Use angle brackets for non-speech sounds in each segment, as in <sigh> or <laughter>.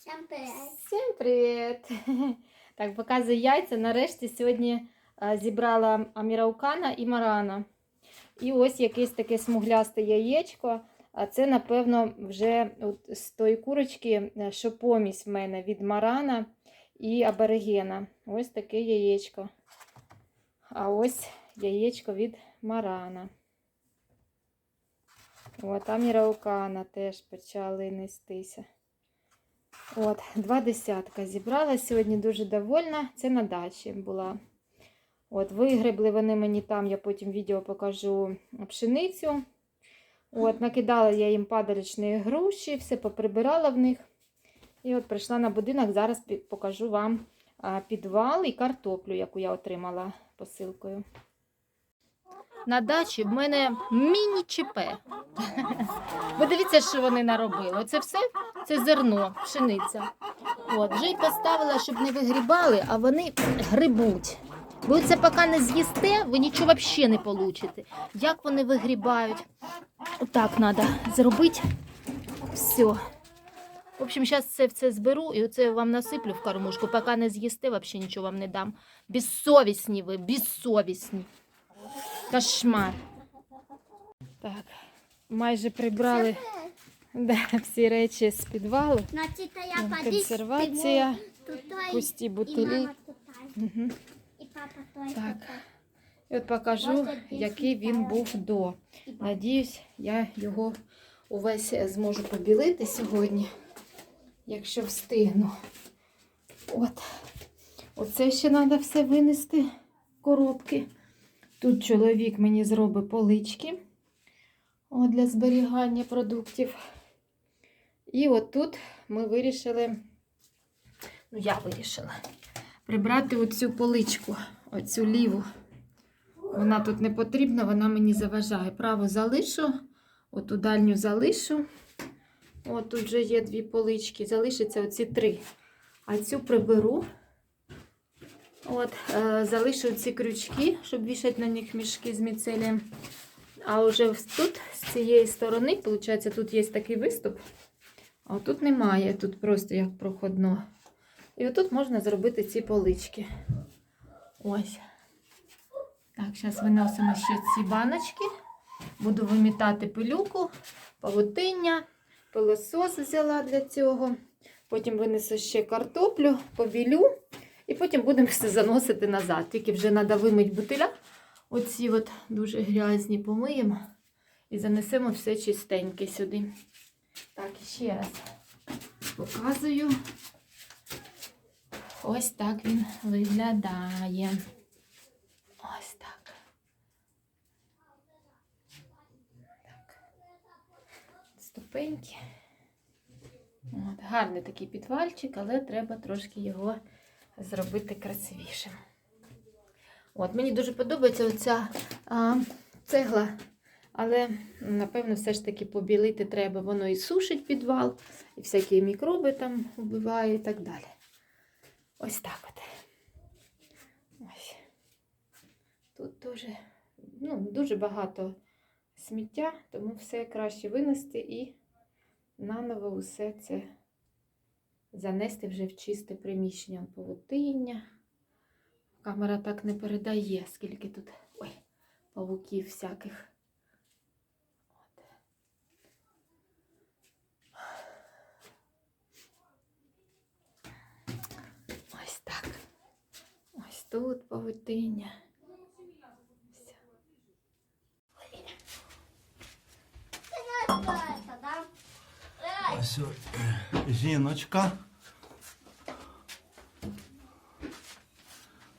Всем привет. Всім привіт! <laughs> Так, показую яйця. Нарешті сьогодні зібрала Аміраукана і Марана. І ось якесь таке смуглясте яєчко. А це, напевно, вже от з тої курочки, е, що помість в мене від Марана і Аберегена. Ось таке яєчко. А ось яєчко від Марана. От, Аміраукана теж почали нестися. От, два десятка зібрала сьогодні дуже довольна. Це на дачі була. От, вигребли вони мені там, я потім відео покажу пшеницю. От, накидала я їм падалічні груші, все поприбирала в них. І от прийшла на будинок, зараз покажу вам підвал і картоплю, яку я отримала посилкою. На дачі в мене міні-ЧП. <laughs> Ви дивіться, що вони наробили. Оце все це зерно, пшениця. От, вже й поставила, щоб не вигрібали, а вони грибуть. Ви це поки не з'їсте, ви нічого взагалі не получите. Як вони вигрібають? Отак треба зробити. Все. В общем, зараз це все зберу і оце вам насиплю в кормушку. Поки не з'їсте, взагалі нічого вам не дам. Безсовісні ви, безсовісні. Кошмар. Так, майже прибрали да, всі речі з підвалу. Консервація, пусті бутилі. Угу. Так. І от покажу, який він був до. Надіюсь, я його увесь зможу побілити сьогодні, якщо встигну. От. Оце ще треба все винести коробки. Тут чоловік мені зробить полички о, для зберігання продуктів. І от тут ми вирішили, ну я вирішила, прибрати оцю поличку, оцю ліву. Вона тут не потрібна, вона мені заважає. Праву залишу, оту дальню залишу. От тут вже є дві полички, залишиться оці три. А цю приберу. От, е, залишу ці крючки, щоб вішати на них мішки з міцелієм. А вже тут, з цієї сторони, виходить, тут є такий виступ. А тут немає, тут просто як проходно. І отут можна зробити ці полички. Ось. Так, зараз виносимо ще ці баночки. Буду вимітати пилюку, павутиння, пилосос взяла для цього. Потім винесу ще картоплю, побілю. І потім будемо все заносити назад. Тільки вже треба вимити бутиля. Оці от дуже грязні помиємо. І занесемо все чистеньке сюди. Так, ще раз показую. Ось так він виглядає. Ось так. Так. Ступеньки. От, гарний такий підвальчик, але треба трошки його зробити красивішим. От, мені дуже подобається оця а, цегла, але, напевно, все ж таки побілити треба. Воно і сушить підвал, і всякі мікроби там вбиває і так далі. Ось так от. Ось. Тут дуже, ну, дуже багато сміття, тому все краще винести і наново усе це занести вже в чисте приміщення павутиння. Камера так не передає, скільки тут ой, павуків всяких. От. Ось так. Ось тут павутиння. Все. Да? Ось жіночка.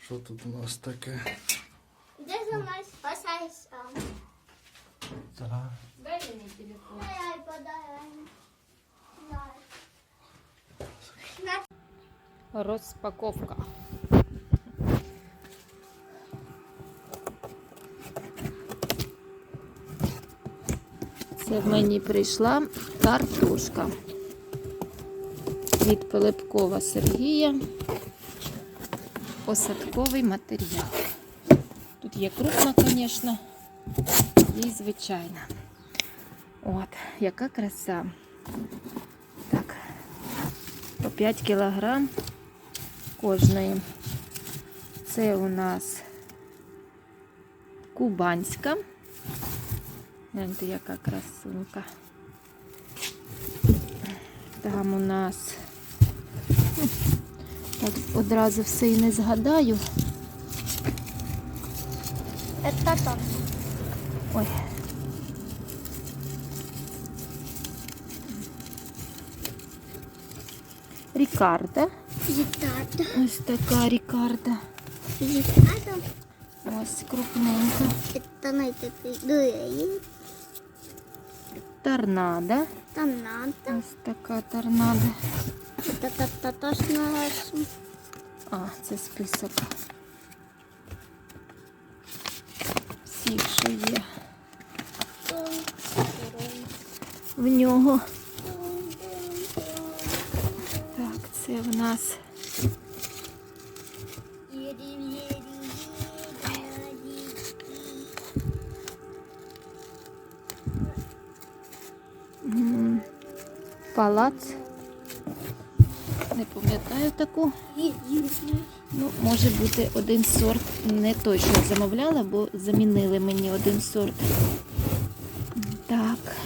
Що тут у нас таке? Где за мной спасайся? Так. Дай мені телефон. Ай, подай. Ай. Розпаковка. Це в мені прийшла картошка від Пилипкова Сергія. Посадковий матеріал. Тут є крупна, звісно, і звичайна. От, яка краса. Так, по 5 кг кожної. Це у нас кубанська. Гляньте, яка красунка. Там у нас ну, так одразу все і не згадаю. Это там. Ой. Рікарда. Гитата. Ось така Рікарда. Гитата. Ось крупненька. Это на этой дуэли. Торнадо. Там надо. Ось така торнадо. Это та та ж на А, це список. Всіх, що є в нього. Так, це в нас м, Палац. Не пам'ятаю таку. Ну, може бути один сорт. Не точно замовляла, бо замінили мені один сорт. Так.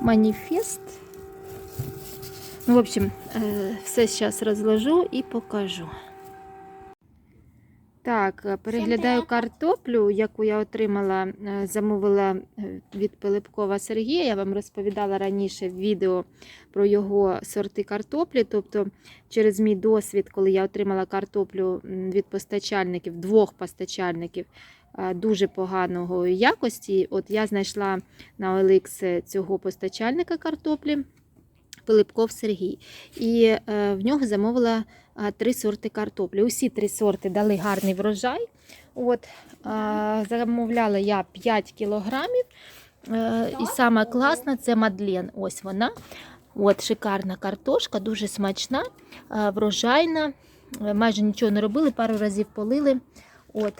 Маніфест. Ну, в общем, е, все зараз розложу і покажу. Так, е, переглядаю картоплю, яку я отримала, е, замовила е, від Пилипкова Сергія. Я вам розповідала раніше в відео про його сорти картоплі. Тобто, через мій досвід, коли я отримала картоплю від постачальників, двох постачальників е, дуже поганого якості, от я знайшла на OLX цього постачальника картоплі. Пилипков Сергій. І е, в нього замовила а, три сорти картоплі. Усі три сорти дали гарний врожай. От, а, замовляла я 5 кілограмів. Е, і саме класна це Мадлен. Ось вона. От, шикарна картошка, дуже смачна, е, врожайна. Е, Майже нічого не робили, пару разів полили. От.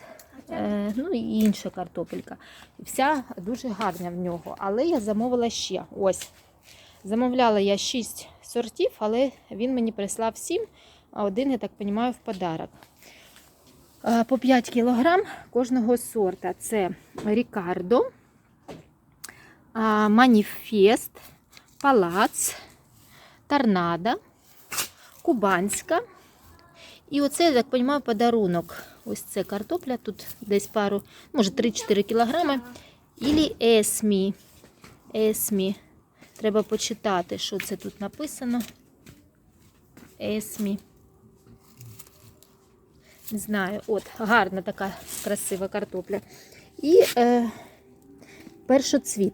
Е, ну і інша картопелька. Вся дуже гарна в нього. Але я замовила ще. Ось. Замовляла я 6 сортів, але він мені прислав 7, а один, я так розумію, в подарок. По 5 кг кожного сорта. Це Рікардо, Маніфест, Палац, Торнадо, Кубанська. І оце, я так розумію, подарунок. Ось це картопля, тут десь пару, може 3-4 кг. Ілі Есмі. Есмі. Треба почитати, що це тут написано. Есмі. Не знаю, от, гарна така красива картопля. І е, першоцвіт.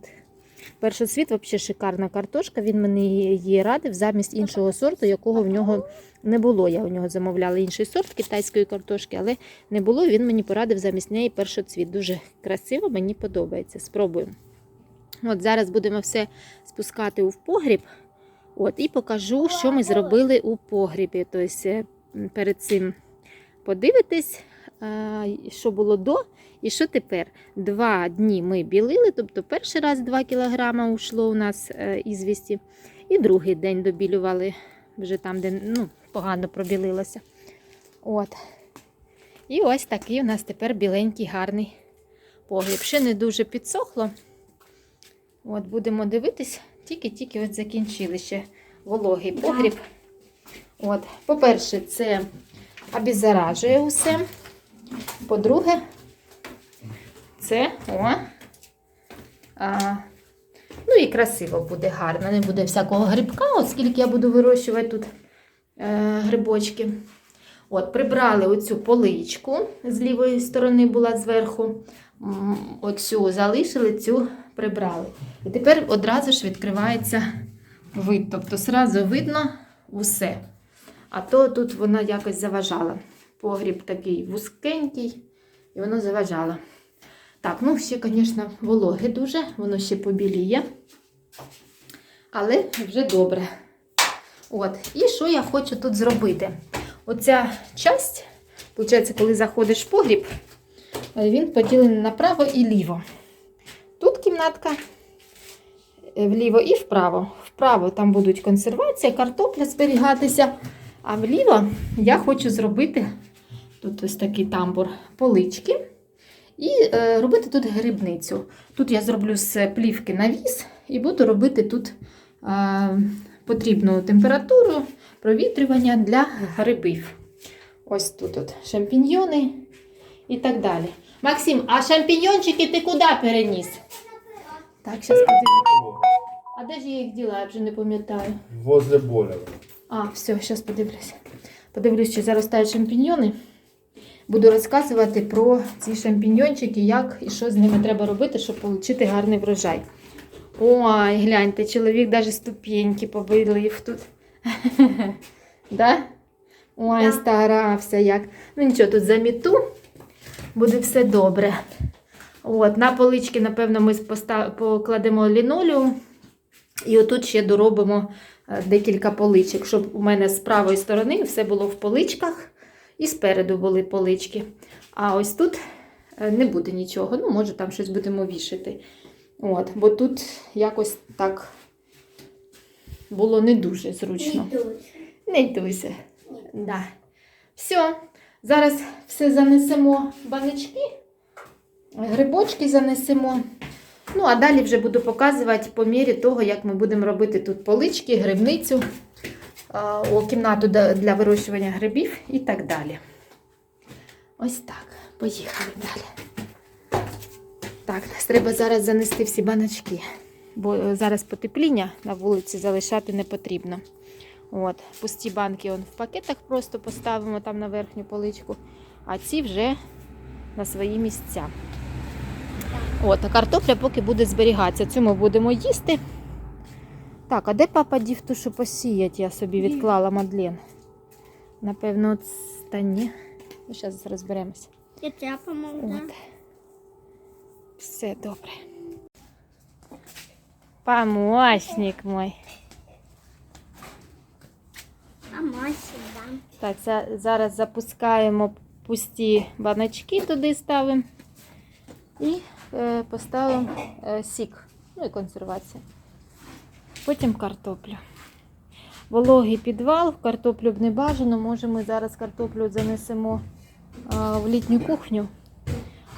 Першоцвіт взагалі шикарна картошка. Він мені її радив замість іншого сорту, якого в нього не було. Я у нього замовляла інший сорт китайської картошки, але не було. Він мені порадив замість неї першоцвіт. Дуже красиво, мені подобається. Спробуємо. От Зараз будемо все спускати у погріб. От, і покажу, що ми зробили у погрібі. Тобто, е, перед цим подивитись, що було до і що тепер. Два дні ми білили, тобто перший раз 2 кг ушло у нас е, ізвісті, і другий день добілювали вже там, де ну, погано пробілилося. От. І ось такий у нас тепер біленький гарний погріб. Ще не дуже підсохло. От, будемо дивитись, тільки-тільки от закінчили ще вологий погріб. От, по-перше, це обеззаражує усе. По-друге, це о, а, ну і красиво буде гарно. Не буде всякого грибка, оскільки я буду вирощувати тут е, грибочки. От, прибрали оцю поличку з лівої сторони була зверху. Оцю залишили, цю прибрали. І тепер одразу ж відкривається вид. Тобто одразу видно усе. А то тут вона якось заважала. Погріб такий вузькенький, і воно заважало. Так, ну ще, звісно, вологе дуже, воно ще побіліє. Але вже добре. От. І що я хочу тут зробити? Оця часть Получається, коли заходиш в погріб, е, він поділений направо і ліво. Кімнатка е, вліво і вправо. Вправо там будуть консервація, картопля зберігатися. А вліво я хочу зробити тут ось такий тамбур полички. І е, робити тут грибницю. Тут я зроблю з плівки навіс і буду робити тут е, потрібну температуру, провітрювання для грибів. Ось тут от шампіньйони і так далі. Максим, а шампіньйончики ти куди переніс? Так, зараз подивлюсь. А де ж я їх діла? Я вже не пам'ятаю. Возле бойлера. А, все, зараз подивлюся. Подивлюсь, чи заростають шампіньйони. Буду розказувати про ці шампіньйончики, як і що з ними треба робити, щоб отримати гарний врожай. Ой, гляньте, чоловік навіть ступеньки побилив тут. <laughs> да? Ой, Да. старався як. Ну нічого, тут заміту, буде все добре. От, на полички, напевно, ми покладемо лінолеум. І отут ще доробимо е, декілька поличок, щоб у мене з правої сторони все було в поличках, і спереду були полички. А ось тут е, не буде нічого. Ну, може, там щось будемо вішати. От, бо тут якось так було не дуже зручно. Не йдуся. Да. Все, зараз все занесемо в баночки, грибочки занесемо. Ну, а далі вже буду показувати по мірі того, як ми будемо робити тут полички, грибницю, кімнату для для вирощування грибів і так далі. Ось так. Поїхали далі. Так, нас треба зараз занести всі баночки, бо е, зараз потепління на вулиці залишати не потрібно. От, пусті банки он в пакетах просто поставимо там на верхню поличку, а ці вже на свої місця. От, а картопля поки буде зберігатися. Цю ми будемо їсти. Так, а де папа дів ту, що посіять? Я собі відклала Мадлен. Напевно, та ні. Ну, зараз розберемося. Я тебе помогу. От. Все добре. Помощник мой. Мася, да. Так, зараз запускаємо пусті баночки, туди ставимо. І поставимо е, сік. Ну і консервація. Потім картоплю. Вологий підвал, картоплю б не бажано. Може, ми зараз картоплю занесемо в літню кухню.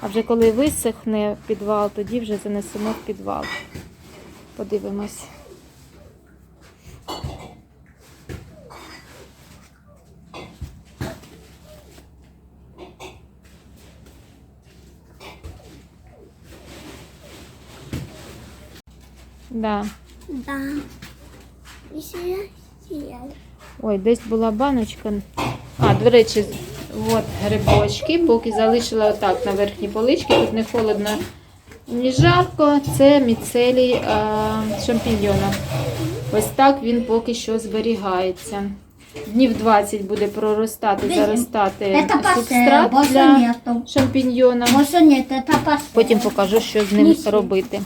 А вже коли висохне підвал, тоді вже занесемо в підвал. Подивимось. Да. Да. І. Ой, десь була баночка. А, до речі, от грибочки, поки залишила отак на верхній поличці, тут не холодно, ні жарко. Це міцелій а, шампіньйона. Ось так він поки що зберігається. Днів 20 буде проростати, заростати субстрат для шампіньйона. Потім покажу, що з ним робити.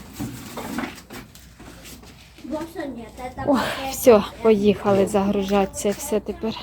Ой, все, поїхали загружатися. Все тепер